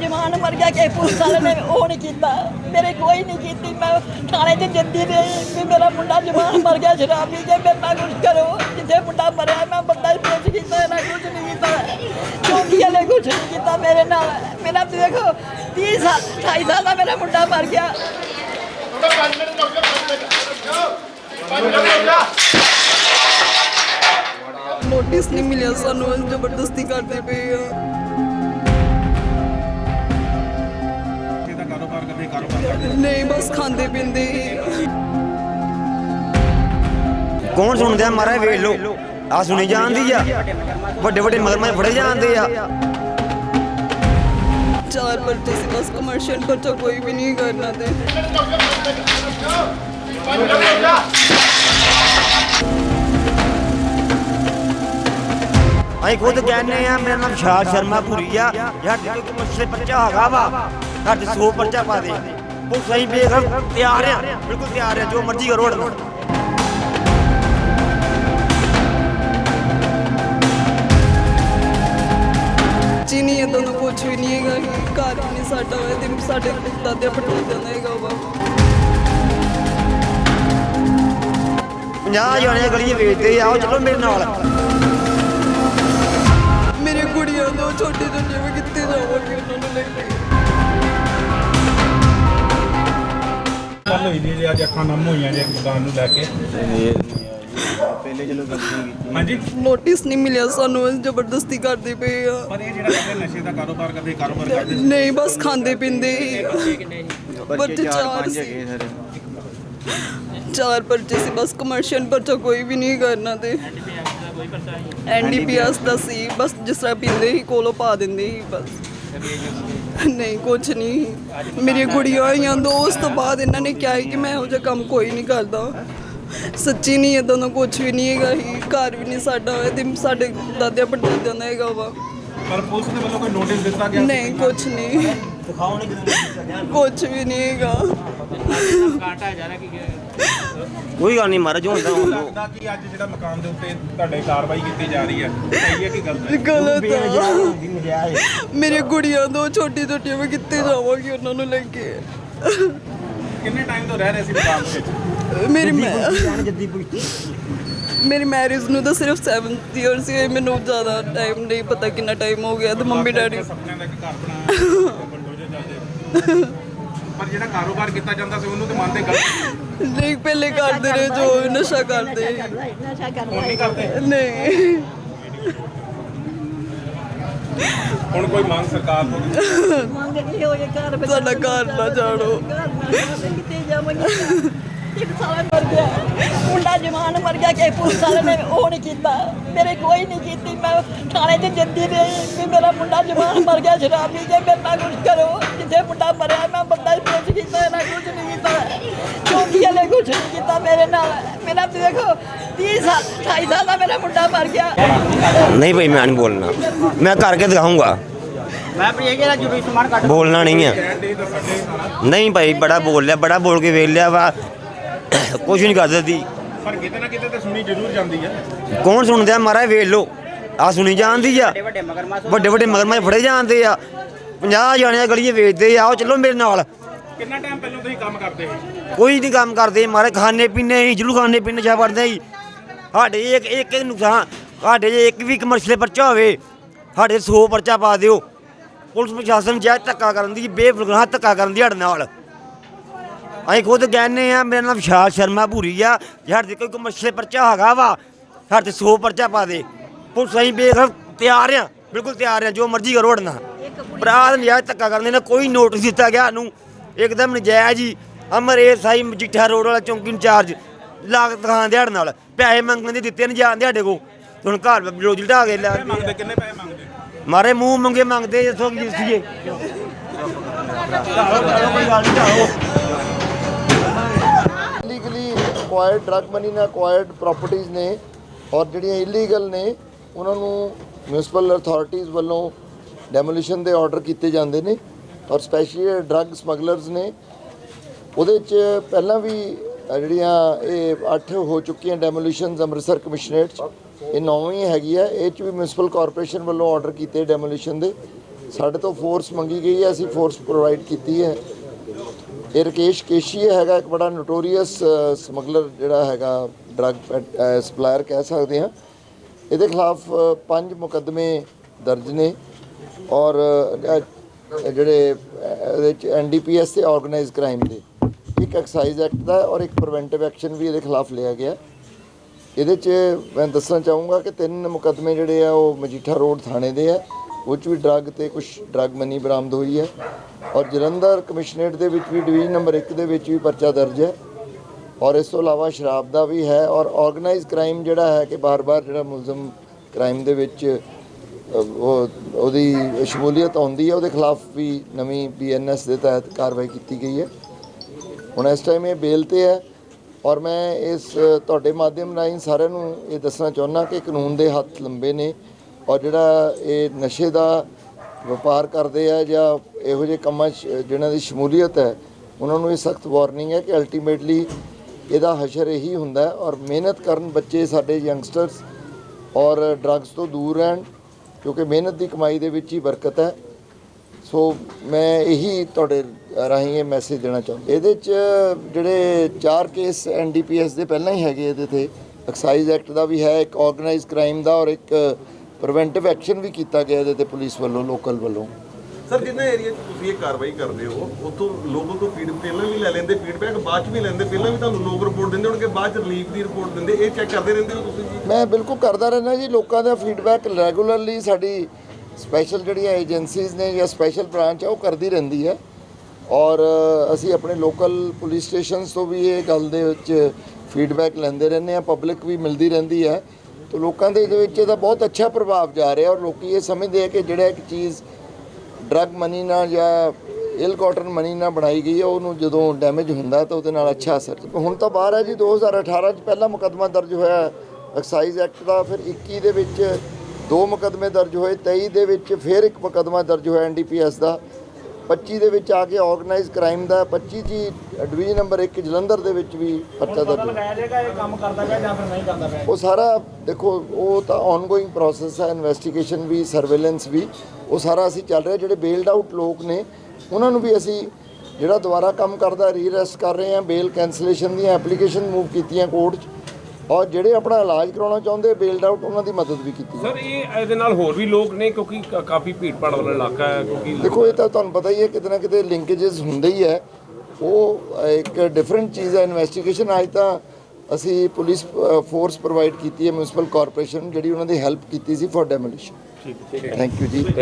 ਜਵਾਨ ਮਰ ਗਿਆ ਕਿ ਪੁਲਿਸ ਵਾਲੇ ਨੇ ਉਹ ਨਹੀਂ ਕੀਤਾ। ਮੇਰੇ ਕੋਈ ਨਹੀਂ ਕੀਤੀ। ਮੈਂ ਥਾਣੇ 'ਚ ਜੱਦੀ ਰਹੀ ਵੀ ਮੇਰਾ ਮੁੰਡਾ ਜਵਾਨ ਮਰ ਗਿਆ, ਸ਼ਰਾਬ ਪੀ ਕੇ ਮੇਰੇ ਨਾਲ ਕੁਝ ਕਰੋ। ਜਿੱਥੇ ਮੁੰਡਾ ਮਰਿਆ, ਮੈਂ ਬੰਦਾ ਹੀ ਪੁੱਛ ਕੀਤਾ ਨਾ ਕੁਝ ਨਹੀਂ ਕੀਤਾ। ਕਿਉਂਕਿ ਇਹਨੇ ਕੁਝ ਨਹੀਂ ਕੀਤਾ ਮੇਰੇ ਨਾਲ। ਮੇਰਾ ਦੇਖੋ 30 ਸਾਲ 28 ਸਾਲ ਦਾ ਮੇਰਾ ਮੁੰਡਾ ਮਰ ਗਿਆ। ਨੋਟਿਸ ਨਹੀਂ ਮਿਲਿਆ ਸਾਨੂੰ ਜ਼ਬਰਦਸਤੀ ਕਰਦੇ ਪਏ ਆ। ਨਹੀਂ ਬਸ ਖਾਂਦੇ ਪੀਂਦੇ। ਹੀ ਕੌਣ ਸੁਣਦਾ? ਮਹਾਰਾਜ ਵੇਖ ਲੋ ਆ ਸੁਣੀ ਜਾਂਦੀ ਆ। ਵੱਡੇ ਵੱਡੇ ਮਗਰਮੱਛ ਫੜੇ ਜਾਂਦੇ ਆ। ਚਾਰ ਪਰਚੇ ਸੀ ਬਸ ਕਮਰਸ਼ੀਅਲ ਪਰਚਾ ਕੋਈ ਵੀ ਨਹੀਂ ਕਰਨਾ ਤੇ। ਅਸੀਂ ਖੁਦ ਕਹਿੰਦੇ ਆ ਮੇਰਾ ਨਾਮ ਸ਼ਾਹ ਸ਼ਰਮਾ ਭੂਰੀ ਆ ਸਾਡੇ ਕੋਲ ਪਰਚਾ ਹੈਗਾ ਵਾ। ਸਾਡੇ 100 ਪਰਚਾ ਪਾ ਦੇ। ਉਹ ਸਹੀ ਵੇਖ ਤਿਆਰ ਆ ਬਿਲਕੁਲ ਤਿਆਰ ਆ ਜੋ ਮਰਜ਼ੀ ਕਰੋ ਸਾਡੇ ਨਾਲ। ਚੀਨੀ ਇਦਾਂ ਦਾ ਕੁਝ ਵੀ ਨਹੀਂ ਹੈਗਾ ਘਰ ਨਹੀਂ ਸਾਡਾ ਹੋਇਆ ਤੇ ਸਾਡੇ ਦਾਦੇ ਪੜਦਾਦਿਆਂ ਦਾ ਹੈਗਾ ਵਾ। 50 ਜਾਣੇ ਗਲੀ ਵੇਚਦੇ ਆ ਆਓ ਚਲੋ ਮੇਰੇ ਨਾਲ। ਮੇਰੇ ਕੁੜੀਆਂ ਦੋ ਛੋਟੇ ਛੋਟੇ ਮੈਂ ਕਿੱਥੇ ਜਾਵਾਂਗੀ ਉਹਨਾਂ ਨੂੰ ਲੈ ਕੇ? ਕੱਲ ਹੋਈ ਦੀ ਜੀ ਅੱਜ ਅੱਖਾਂ ਨਮ ਹੋਈਆਂ ਜੇ ਦੁਕਾਨ ਨੂੰ ਲੈ ਕੇ। ਪਹਿਲੇ ਚਲੋ ਗਲਤੀ ਕੀਤੀ ਹਾਂਜੀ? ਨੋਟਿਸ ਨਹੀਂ ਮਿਲਿਆ ਸਾਨੂੰ ਅੱਜ ਜ਼ਬਰਦਸਤੀ ਕਰਦੇ ਪਏ ਆ। ਪਰ ਇਹ ਜਿਹੜਾ ਕਹਿੰਦੇ ਨਸ਼ੇ ਦਾ ਕਾਰੋਬਾਰ ਕਰਦੇ ਕਾਰੋਬਾਰ ਕਰਦੇ ਨਹੀਂ ਬਸ ਖਾਂਦੇ ਪੀਂਦੇ। ਹੀ ਬੱਚੇ ਬੱਚੇ ਚਾਰ ਚਾਰ ਪੰਜ ਸੀ। ਹੈਗੇ ਸਾਰੇ। ਚਾਰ ਪਰਚੇ ਸੀ ਬਸ ਕਮਰਸ਼ੀਅਲ ਪਰਚਾ ਕੋਈ ਵੀ ਨਹੀਂ ਕਰਨਾ ਤੇ। ਐਨਡੀਪੀਐਸ ਦਾ ਸੀ ਬਸ ਜਿਸ ਤਰ੍ਹਾਂ ਪੀਂਦੇ ਹੀ ਕੋਲੋਂ ਪਾ ਦਿੰਦੇ ਹੀ ਬਸ। ਨਹੀਂ ਕੁਝ ਨਹੀਂ। ਮੇਰੀਆਂ ਗੁੜੀਆਂ ਆਈਆਂ ਦੋ ਉਸ ਤੋਂ ਬਾਅਦ ਇਹਨਾਂ ਨੇ ਕਿਹਾ ਸੀ ਕਿ ਮੈਂ ਇਹੋ ਜਿਹਾ ਕੰਮ ਕੋਈ ਨਹੀਂ ਕਰਦਾ। ਸੱਚੀ ਨਹੀਂ ਇਦਾਂ ਦਾ ਕੁਝ ਵੀ ਨਹੀਂ ਹੈਗਾ ਹੀ ਘਰ ਵੀ ਨਹੀਂ ਸਾਡਾ ਹੋਇਆ ਤੇ ਸਾਡੇ ਦਾਦਿਆਂ ਪੜਦਾਦਿਆਂ ਦਾ ਹੈਗਾ ਵਾ। ਪਰ ਪੁਲਿਸ ਦੇ ਵੱਲੋਂ ਕੋਈ ਨੋਟਿਸ ਦਿੱਤਾ ਗਿਆ ਨਹੀਂ ਕੁਝ ਨਹੀਂ। ਕੁਝ ਵੀ ਨਹੀਂ ਹੈਗਾ। ਕੋਈ ਗੱਲ ਨਹੀਂ ਮਹਾਰਾਜ ਹੁੰਦਾ ਹੁਣ ਲੱਗਦਾ ਕਿ ਅੱਜ ਜਿਹੜਾ ਮਕਾਨ ਦੇ ਉੱਤੇ ਤੁਹਾਡੇ ਕਾਰਵਾਈ ਕੀਤੀ ਜਾ ਰਹੀ ਹੈ ਸਹੀ ਹੈ ਕਿ ਗਲਤ ਹੈ? ਗਲਤ ਆ। ਮੇਰੇ ਗੁੜੀਆਂ ਦੋ ਛੋਟੀ ਛੋਟੀਆਂ ਮੈਂ ਕਿੱਥੇ ਜਾਵਾਂਗੀ ਉਹਨਾਂ ਨੂੰ ਲੈ ਕੇ? ਕਿੰਨੇ ਟਾਈਮ ਤੋਂ ਰਹਿ ਰਹੇ ਸੀ ਮਕਾਨ ਦੇ ਵਿੱਚ? ਮੇਰੀ ਮੈਂ ਮੇਰੀ ਮੈਰਿਜ ਨੂੰ ਤਾਂ ਸਿਰਫ 7 ਇਅਰਸ ਹੀ ਹੋਏ, ਮੈਨੂੰ ਜ਼ਿਆਦਾ ਟਾਈਮ ਨਹੀਂ ਪਤਾ ਕਿੰਨਾ ਟਾਈਮ ਹੋ ਗਿਆ ਤੇ ਮੰਮੀ ਡੈਡੀ ਸੁਪਨਿਆਂ ਦਾ ਇੱਕ ਘਰ ਬਣਾਇਆ ਚੱਲਦੇ ਪਰ ਜਿਹੜਾ ਕਾਰੋਬਾਰ ਕੀਤਾ ਜਾਂਦਾ ਸੀ ਉਹਨੂੰ ਤੇ ਮੰਨਦੇ ਗਲਤ ਨਹੀਂ ਪਹਿਲੇ ਕਰਦੇ ਰਹੇ ਜੋ ਨਸ਼ਾ ਕਰਦੇ। ਨਸ਼ਾ ਕਰ ਹੁਣ ਨਹੀਂ ਕਰਦੇ? ਨਹੀਂ। ਹੁਣ ਕੋਈ ਮੰਗ ਸਰਕਾਰ ਤੋਂ ਮੰਗਦੀ ਹੋਏ ਘਰ ਵਿੱਚ ਸਾਡਾ ਘਰ ਨਾ ਜਾਣੋ। ਘਰ ਨਾ ਕਿਤੇ ਜਾਵਾਂਗੇ? ਇੱਕ ਸਾਲ ਮਰ ਗਿਆ। ਮੁੰਡਾ ਜਵਾਨ ਮਰ ਗਿਆ ਕਿ ਪੁਲਿਸ ਵਾਲੇ ਨੇ ਉਹ ਨਹੀਂ ਕੀਤਾ। ਮੇਰੇ ਕੋਈ ਨਹੀਂ ਕੀਤੀ। ਮੈਂ ਥਾਣੇ 'ਚ ਜੱਦੀ ਰਹੀ ਵੀ ਮੇਰਾ ਮੁੰਡਾ ਜਵਾਨ ਮਰ ਗਿਆ ਸ਼ਰਾਬ ਪੀ ਕੇ ਮੇਰੇ ਨਾਲ ਕੁਝ ਕਰੋ ਨਹੀਂ ਕੀਤਾ ਮੇਰੇ ਨਾਲ ਮੇਰਾ ਦੇਖੋ 30 ਸਾਲ 28 ਸਾਲ ਦਾ ਮੇਰਾ ਮੁੰਡਾ ਮਰ ਗਿਆ। ਨਹੀਂ ਭਾਈ ਮੈਂ ਨਹੀਂ ਬੋਲਣਾ। ਮੈਂ ਕਰਕੇ ਦਿਖਾਊਂਗਾ ਮੈਂ ਵੀ ਇਹ ਕਿਹੜਾ ਜ਼ਰੂਰੀ ਸਮਾਨ ਕੱਢ ਬੋਲਣਾ ਨਹੀਂ ਸਾਡੇ ਨਹੀਂ ਭਾਈ ਬੜਾ ਬੋਲ ਲਿਆ ਬੜਾ ਬੋਲ ਕੇ ਵੇਖ ਲਿਆ ਵਾ। ਕੁਝ ਨਹੀਂ ਕਰ ਸਕਦੀ। ਪਰ ਕਿਤੇ ਨਾ ਕਿਤੇ ਤੇ ਸੁਣੀ ਜ਼ਰੂਰ ਜਾਂਦੀ ਹੈ ਕੌਣ ਸੁਣਦਾ? ਹੈ? ਮਹਾਰਾਜ ਵੇਖ ਲੋ ਆ ਸੁਣੀ ਜਾਂਦੀ ਆ। ਵੱਡੇ ਵੱਡੇ ਮਗਰਮੱਛ ਵੱਡੇ ਵੱਡੇ ਮਗਰਮੱਛ ਫੜੇ ਜਾਂਦੇ ਆ। 50 ਜਾਣੇ ਗਲੀ 'ਚ ਵੇਚਦੇ ਆ। ਆਓ ਚਲੋ ਮੇਰੇ ਨਾਲ। ਕਿੰਨਾ ਟਾਈਮ ਪਹਿਲਾਂ ਤੁਸੀਂ ਕੰਮ ਕਰਦੇ ਸੀ? ਕੋਈ ਨਹੀਂ ਕੰਮ ਕਰਦੇ, ਮਾਰੇ ਖਾਣੇ ਪੀਣੇ ਹੀ ਜਰੂਰ ਖਾਣੇ ਪੀਣੇ ਚਾ ਵੜਦੇ ਹੀ ਸਾਡੇ ਇੱਕ ਇੱਕ ਇੱਕ ਨੁਕਸਾਨ ਸਾਡੇ ਜੇ ਇੱਕ ਵੀ ਕਮਰਸ਼ੀਅਲ ਪਰਚਾ ਹੋਵੇ, ਸਾਡੇ 100 ਪਰਚਾ ਪਾ ਦਿਓ। ਪੁਲਿਸ ਪ੍ਰਸ਼ਾਸਨ ਜਾਇ ਧੱਕਾ ਕਰਨ ਦੀ ਬੇਫੁਲਗਣਾ ਧੱਕਾ ਕਰਨ ਦੀ ਸਾਡੇ ਨਾਲ। ਅਸੀਂ ਖੁਦ ਕਹਿੰਦੇ ਆ ਮੇਰਾ ਨਾਮ ਵਿਸ਼ਾਲ ਸ਼ਰਮਾ ਭੂਰੀ ਆ, ਜੇ ਸਾਡੇ ਕੋਈ ਕਮਰਸ਼ੀਅਲ ਪਰਚਾ ਹੈਗਾ ਵਾ, ਸਾਡੇ ਤੇ 100 ਪਰਚਾ ਪਾ ਦੇ। ਪੁਲਿਸ ਅਸੀਂ ਬੇਖ ਤਿਆਰ ਆ ਬਿਲਕੁਲ ਤਿਆਰ ਆ ਜੋ ਮਰਜ਼ੀ ਕਰੋ ਸਾਡੇ ਨਾਲ। ਬਰਾਦ ਨਜਾਇਜ਼ ਧੱਕਾ ਕਰਨ ਦੇ ਕੋਈ ਨੋਟਿਸ ਦਿੱਤਾ ਗਿਆ ਨੂੰ ਇੱਕਦਮ ਨਜਾਇਜ਼ ਹੀ ਅਮਰੇ ਸਾਈ ਮਜੀਠਾ ਰੋਡ ਵਾਲਾ ਚੌਂਕੀ ਇੰਚਾਰਜ ਲਾਗ ਦੁਕਾਨ ਦੇ ਸਾਡੇ ਨਾਲ। ਪੈਸੇ ਮੰਗਣ ਦੇ ਦਿੱਤੇ ਨਹੀਂ ਜਾਂਦੇ ਸਾਡੇ ਕੋ ਹੁਣ ਘਰ ਰੋਜ਼ ਢਾ ਕੇ ਲੈ ਮੰਗਦੇ ਕਿੰਨੇ ਪੈਸੇ ਮੰਗਦੇ? ਮਾਰੇ ਮੂੰਹ ਮੰਗੇ ਮੰਗਦੇ ਜਿੱਥੋਂ ਕੀ ਸੀਗੇ। ਇਲੀਗਲੀ ਅਕਵਾਇਰਡ ਡਰਗ ਮਨੀ ਨਾਲ ਅਕਵਾਇਰਡ ਪ੍ਰਾਪਰਟੀਆਂ ਨੇ ਔਰ ਜਿਹੜੀਆਂ ਇਲੀਗਲ ਨੇ ਉਹਨਾਂ ਨੂੰ ਮਿਊਨਿਸਪਲ ਅਥਾਰਟੀਆਂ ਵੱਲੋਂ ਡੈਮੋਲੀਸ਼ਨ ਦੇ ਆਰਡਰ ਕੀਤੇ ਜਾਂਦੇ ਨੇ। ਔਰ ਸਪੈਸ਼ਲੀ ਡਰੱਗ ਸਮਗਲਰਸ ਨੇ, ਉਹਦੇ ਚ ਪਹਿਲਾਂ ਵੀ ਜਿਹੜੀਆਂ ਇਹ 8 ਹੋ ਚੁੱਕੀਆਂ ਡੈਮੋਲੀਸ਼ਨਸ ਅੰਮ੍ਰਿਤਸਰ ਕਮਿਸ਼ਨਰੇਟ 'ਚ, ਇਹ ਨੌਵੀਂ ਹੈਗੀ ਆ, ਇਹ ਚ ਵੀ ਮਿਊਨਿਸਪਲ ਕਾਰਪੋਰੇਸ਼ਨ ਵੱਲੋਂ ਆਰਡਰ ਕੀਤੇ ਡੈਮੋਲੀਸ਼ਨ ਦੇ। ਸਾਡੇ ਤੋਂ ਫੋਰਸ ਮੰਗੀ ਗਈ ਹੈ ਅਸੀਂ ਫੋਰਸ ਪ੍ਰੋਵਾਈਡ ਕੀਤੀ ਹੈ ਇਹ ਰਕੇਸ਼ ਕੇਸ਼ੀ ਹੈਗਾ ਇੱਕ ਬੜਾ ਨੋਟੋਰੀਅਸ ਸਮਗਲਰ ਜਿਹੜਾ ਹੈਗਾ ਡਰੱਗ ਸਪਲਾਇਰ ਕਹਿ ਸਕਦੇ ਹਾਂ। ਇਹਦੇ ਖਿਲਾਫ ਪੰਜ ਮੁਕੱਦਮੇ ਦਰਜ ਨੇ। ਔਰ ਜਿਹੜੇ ਇਹਦੇ ਚ ਐਨਡੀਪੀਐਸ ਤੇ ਆਰਗੇਨਾਈਜ਼ ਕ੍ਰਾਈਮ ਦੇ। ਇੱਕ ਐਕਸਾਈਜ਼ ਐਕਟ ਦਾ ਔਰ ਇੱਕ ਪ੍ਰੀਵੈਂਟਿਵ ਐਕਸ਼ਨ ਵੀ ਇਹਦੇ ਖਿਲਾਫ ਲਿਆ ਗਿਆ। ਇਹਦੇ 'ਚ ਮੈਂ ਦੱਸਣਾ ਚਾਹੂੰਗਾ ਕਿ ਤਿੰਨ ਮੁਕੱਦਮੇ ਜਿਹੜੇ ਆ, ਉਹ ਮਜੀਠਾ ਰੋਡ ਥਾਣੇ ਦੇ ਆ ਉਹ 'ਚ ਵੀ ਡਰੱਗ ਤੇ ਕੁਝ ਡਰੱਗ ਮਨੀ ਬਰਾਮਦ ਹੋਈ ਹੈ। ਔਰ ਜਲੰਧਰ ਕਮਿਸ਼ਨਰੇਟ ਦੇ ਵਿੱਚ ਵੀ ਡਿਵੀਜ਼ਨ ਨੰਬਰ 1 ਦੇ ਵਿੱਚ ਵੀ ਪਰਚਾ ਦਰਜ ਹੈ। ਔਰ ਇਸ ਤੋਂ ਇਲਾਵਾ ਸ਼ਰਾਬ ਦਾ ਵੀ ਹੈ। ਔਰ ਆਰਗੇਨਾਈਜ਼ ਕ੍ਰਾਈਮ ਜਿਹੜਾ ਹੈ ਕਿ ਬਾਰ-ਬਾਰ ਜਿਹੜਾ ਮੁਲਜ਼ਮ ਕ੍ਰਾਈਮ ਦੇ ਵਿੱਚ ਉਹ ਉਹਦੀ ਸ਼ਮੂਲੀਅਤ ਆਉਂਦੀ ਹੈ, ਉਹਦੇ ਖਿਲਾਫ ਵੀ ਨਵੀਂ ਬੀਐਨਐਸ ਦੇ ਤਹਿਤ ਕਾਰਵਾਈ ਕੀਤੀ ਗਈ ਹੈ। ਹੁਣ ਇਸ ਟਾਈਮ ਇਹ ਬੇਲ ਤੇ ਹੈ ਔਰ ਮੈਂ ਇਸ, ਤੁਹਾਡੇ ਮਾਧਿਅਮ ਰਾਹੀਂ ਸਾਰਿਆਂ ਨੂੰ ਇਹ ਦੱਸਣਾ ਚਾਹੁੰਦਾ ਕਿ ਕਾਨੂੰਨ ਦੇ ਹੱਥ ਲੰਬੇ ਨੇ ਔਰ ਜਿਹੜਾ ਇਹ ਨਸ਼ੇ ਦਾ ਵਪਾਰ ਕਰਦੇ ਆ ਜਾਂ ਇਹੋ ਜਿਹੇ ਕੰਮਾਂ 'ਚ ਜਿਹਨਾਂ ਦੀ ਸ਼ਮੂਲੀਅਤ ਹੈ, ਉਹਨਾਂ ਨੂੰ ਇਹ ਸਖਤ ਵਾਰਨਿੰਗ ਹੈ ਕਿ ਅਲਟੀਮੇਟਲੀ ਇਹਦਾ ਹਸ਼ਰ ਇਹੀ ਹੁੰਦਾ ਔਰ ਮਿਹਨਤ ਕਰਨ ਬੱਚੇ ਸਾਡੇ ਯੰਗਸਟਰਸ ਔਰ ਡਰੱਗਸ ਤੋਂ ਦੂਰ ਰਹਿਣ ਕਿਉਂਕਿ ਮਿਹਨਤ ਦੀ ਕਮਾਈ ਦੇ ਵਿੱਚ ਹੀ ਬਰਕਤ ਹੈ। ਸੋ ਮੈਂ ਇਹੀ ਤੁਹਾਡੇ ਰਾਹੀਂ ਇਹ ਮੈਸੇਜ ਦੇਣਾ ਚਾਹੁੰਦਾ। ਇਹਦੇ ਚ ਜਿਹੜੇ ਚਾਰ ਕੇਸ ਐਨਡੀਪੀਐਸ ਦੇ ਪਹਿਲਾਂ ਹੀ ਹੈਗੇ ਇਹਦੇ ਤੇ ਐਕਸਾਈਜ਼ ਐਕਟ ਦਾ ਵੀ ਹੈ, ਇੱਕ ਆਰਗੇਨਾਈਜ਼ ਕ੍ਰਾਈਮ ਦਾ ਔਰ ਇੱਕ ਪ੍ਰੀਵੈਂਟਿਵ ਐਕਸ਼ਨ ਵੀ ਕੀਤਾ ਗਿਆ ਇਹਦੇ ਤੇ ਪੁਲਿਸ ਵੱਲੋਂ ਲੋਕਲ ਵੱਲੋਂ। ਸਰ, ਜਿੰਨਾ ਏਰੀਆ 'ਚ ਤੁਸੀਂ ਇਹ ਕਾਰਵਾਈ ਕਰਦੇ ਹੋ, ਉੱਥੋਂ ਲੋਕਾਂ ਤੋਂ ਫੀਡ ਪਹਿਲਾਂ ਵੀ ਲੈ ਲੈਂਦੇ ਫੀਡਬੈਕ ਬਾਅਦ 'ਚ ਵੀ ਲੈਂਦੇ, ਪਹਿਲਾਂ ਵੀ ਤੁਹਾਨੂੰ ਲੋਕ ਰਿਪੋਰਟ ਦਿੰਦੇ ਹੋਣਗੇ, ਬਾਅਦ 'ਚ ਰਿਲੀਫ ਦੀ ਰਿਪੋਰਟ ਦਿੰਦੇ, ਇਹ ਚੈੱਕ ਕਰਦੇ ਰਹਿੰਦੇ ਹੋ ਤੁਸੀਂ ਜੀ? ਮੈਂ ਬਿਲਕੁਲ ਕਰਦਾ ਰਹਿੰਦਾ ਜੀ, ਲੋਕਾਂ ਦਾ ਫੀਡਬੈਕ ਰੈਗੂਲਰਲੀ ਸਾਡੀ ਸਪੈਸ਼ਲ ਜਿਹੜੀਆਂ ਏਜੰਸੀਜ਼ ਨੇ ਜਾਂ ਸਪੈਸ਼ਲ ਬ੍ਰਾਂਚ ਆ, ਉਹ ਕਰਦੀ ਰਹਿੰਦੀ ਹੈ। ਔਰ ਅਸੀਂ ਆਪਣੇ ਲੋਕਲ ਪੁਲਿਸ ਸਟੇਸ਼ਨਸ ਤੋਂ ਵੀ ਇਹ ਗੱਲ ਦੇ ਵਿੱਚ ਫੀਡਬੈਕ ਲੈਂਦੇ ਰਹਿੰਦੇ ਆ ਪਬਲਿਕ ਵੀ ਮਿਲਦੀ ਰਹਿੰਦੀ ਹੈ। ਤਾਂ ਲੋਕਾਂ ਦੇ ਇਹਦੇ ਵਿੱਚ ਇਹਦਾ ਬਹੁਤ ਅੱਛਾ ਪ੍ਰਭਾਵ ਜਾ ਰਿਹਾ ਔਰ ਲੋਕੀ ਇਹ ਸਮਝਦੇ ਆ ਕਿ ਜਿਹੜਾ ਇੱਕ ਚੀਜ਼ ਡਰੱਗ ਮਨੀ ਨਾਲ ਜਾਂ ਇਲ ਕਾਟਨ ਮਨੀ ਨਾਲ ਬਣਾਈ ਗਈ ਹੈ, ਉਹਨੂੰ ਜਦੋਂ ਡੈਮੇਜ ਹੁੰਦਾ ਤਾਂ ਉਹਦੇ ਨਾਲ ਅੱਛਾ ਅਸਰ। ਹੁਣ ਤਾਂ ਬਾਹਰ ਹੈ ਜੀ 2018 ਚ ਪਹਿਲਾ ਮੁਕੱਦਮਾ ਦਰਜ ਹੋਇਆ ਐਕਸਾਈਜ਼ ਐਕਟ ਦਾ, ਫਿਰ 21 ਦੇ ਵਿੱਚ ਦੋ ਮੁਕੱਦਮੇ ਦਰਜ ਹੋਏ 23 ਦੇ ਵਿੱਚ ਫਿਰ ਇੱਕ ਮੁਕੱਦਮਾ ਦਰਜ ਹੋਇਆ ਐਨਡੀਪੀਐਸ ਦਾ। 25 ਦੇ ਵਿੱਚ ਆ ਕੇ ਆਰਗੇਨਾਈਜ਼ ਕ੍ਰਾਈਮ ਦਾ 25 ਜੀ ਡਿਵੀਜ਼ਨ ਨੰਬਰ 1 ਜਲੰਧਰ ਦੇ ਵਿੱਚ ਵੀ ਪਰਚਾ ਦਰਜ ਲਗਾਇਆ ਜਾਏਗਾ ਇਹ ਕੰਮ ਕਰਦਾ ਪਿਆ ਜਾਂ ਫਿਰ ਨਹੀਂ ਕਰਦਾ ਪਿਆ? ਉਹ ਸਾਰਾ ਦੇਖੋ ਉਹ ਤਾਂ ਆਨਗੋਇੰਗ ਪ੍ਰੋਸੈਸ ਹੈ ਇਨਵੈਸਟੀਗੇਸ਼ਨ ਵੀ ਸਰਵੇਲੈਂਸ ਵੀ ਉਹ ਸਾਰਾ ਅਸੀਂ ਚੱਲ ਰਿਹਾ ਜਿਹੜੇ ਬੇਲਡ ਆਊਟ ਲੋਕ ਨੇ ਉਹਨਾਂ ਨੂੰ ਵੀ ਅਸੀਂ ਜਿਹੜਾ ਦੁਬਾਰਾ ਕੰਮ ਕਰਦਾ ਰੀਅਰੈਸਟ ਕਰ ਰਹੇ ਹਾਂ ਬੇਲ ਕੈਂਸਲੇਸ਼ਨ ਦੀਆਂ ਐਪਲੀਕੇਸ਼ਨ ਮੂਵ ਕੀਤੀਆਂ ਕੋਰਟ 'ਚ। ਔਰ ਜਿਹੜੇ ਆਪਣਾ ਇਲਾਜ ਕਰਾਉਣਾ ਚਾਹੁੰਦੇ ਬੇਲਡ ਆਊਟ ਉਹਨਾਂ ਦੀ ਮਦਦ ਵੀ ਕੀਤੀ ਸਰ ਇਹ ਇਹਦੇ ਨਾਲ ਹੋਰ ਵੀ ਲੋਕ ਨੇ ਕਿਉਂਕਿ ਕਾਫੀ ਭੀੜ ਭੀੜਪਾੜ ਵਾਲਾ ਇਲਾਕਾ ਹੈ ਕਿਉਂਕਿ ਦੇਖੋ ਇਹ ਤਾਂ ਤੁਹਾਨੂੰ ਪਤਾ ਹੀ ਹੈ ਕਿਤੇ ਨਾ ਕਿਤੇ ਲਿੰਕੇजेस ਹੁੰਦੇ ਹੀ ਹੈ। ਉਹ ਇੱਕ ਡਿਫਰੈਂਟ ਚੀਜ਼ ਹੈ ਇਨਵੈਸਟੀਗੇਸ਼ਨ ਅੱਜ ਤਾਂ ਅਸੀਂ ਪੁਲਿਸ ਫੋਰਸ ਪ੍ਰੋਵਾਈਡ ਕੀਤੀ ਹੈ ਮਿਊਨਿਸਪਲ ਕਾਰਪੋਰੇਸ਼ਨ ਜਿਹੜੀ ਉਹਨਾਂ ਦੀ ਹੈਲਪ ਕੀਤੀ ਸੀ ਫॉर ਡੈਮੋਲੀਸ਼ਨ ਠੀਕ ਥੈਂਕ ਯੂ ਜੀ।